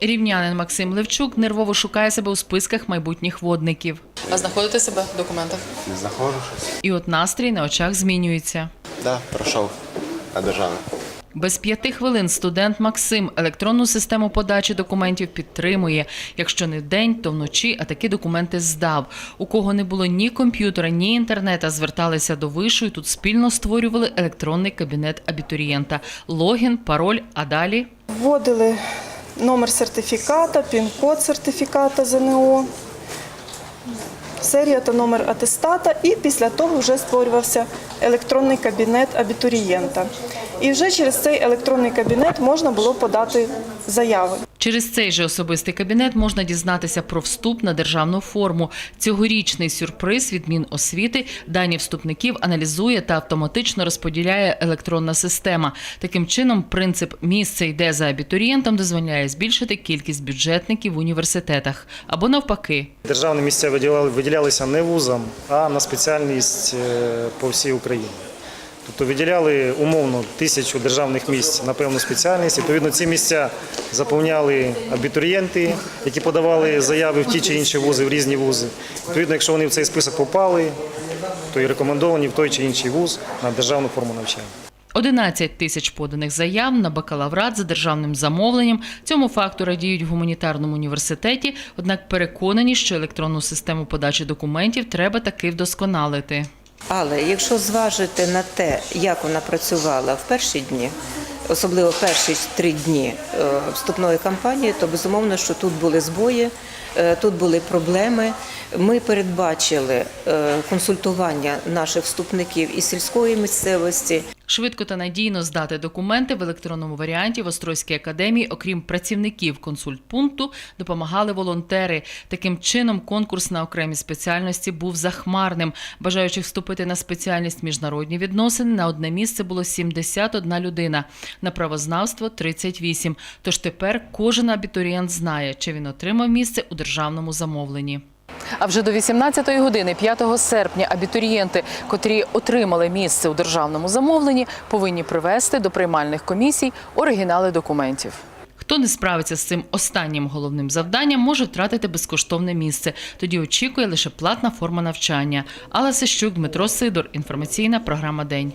Рівнянин Максим Левчук нервово шукає себе у списках майбутніх водників. А знаходите себе в документах? Не знаходжу щось. І от настрій на очах змінюється. Да, пройшов на державу. Без п'яти хвилин студент Максим електронну систему подачі документів підтримує. Якщо не вдень, то вночі, а такі документи здав. У кого не було ні комп'ютера, ні інтернета, зверталися до вишу і тут спільно створювали електронний кабінет абітурієнта. Логін, пароль, а далі Вводили номер сертифіката, пін-код сертифіката ЗНО, серія та номер атестата, і після того вже створювався електронний кабінет абітурієнта. І вже через цей електронний кабінет можна було подати заяви. Через цей же особистий кабінет можна дізнатися про вступ на державну форму. Цьогорічний сюрприз від Міносвіти дані вступників аналізує та автоматично розподіляє електронна система. Таким чином, принцип місце йде за абітурієнтом дозволяє збільшити кількість бюджетників в університетах або навпаки. Державні місця виділяли- виділялися не вузам, а на спеціальність е, по всій Україні. Тобто виділяли умовно тисячу державних місць на певну спеціальність. Відповідно, ці місця заповняли абітурієнти, які подавали заяви в ті чи інші вузи, в різні вузи. Відповідно, якщо вони в цей список попали, то і рекомендовані в той чи інший вуз на державну форму навчання. 11 тисяч поданих заяв на бакалаврат за державним замовленням. Цьому факту радіють в гуманітарному університеті, однак переконані, що електронну систему подачі документів треба таки вдосконалити. Але якщо зважити на те, як вона працювала в перші дні, особливо перші три дні е, вступної кампанії, то безумовно, що тут були збої, е, тут були проблеми. Ми передбачили е, консультування наших вступників із сільської місцевості, Швидко та надійно здати документи в електронному варіанті в Острозькій академії, окрім працівників консультпункту, допомагали волонтери. Таким чином, конкурс на окремі спеціальності був захмарним. Бажаючих вступити на спеціальність міжнародні відносини на одне місце було 71 людина, на правознавство 38. Тож тепер кожен абітурієнт знає, чи він отримав місце у державному замовленні. А вже до 18-ї години 5 серпня абітурієнти, котрі отримали місце у державному замовленні, повинні привести до приймальних комісій оригінали документів. Хто не справиться з цим останнім головним завданням, може втратити безкоштовне місце. Тоді очікує лише платна форма навчання. Алла Сищук, Дмитро Сидор. Інформаційна програма День.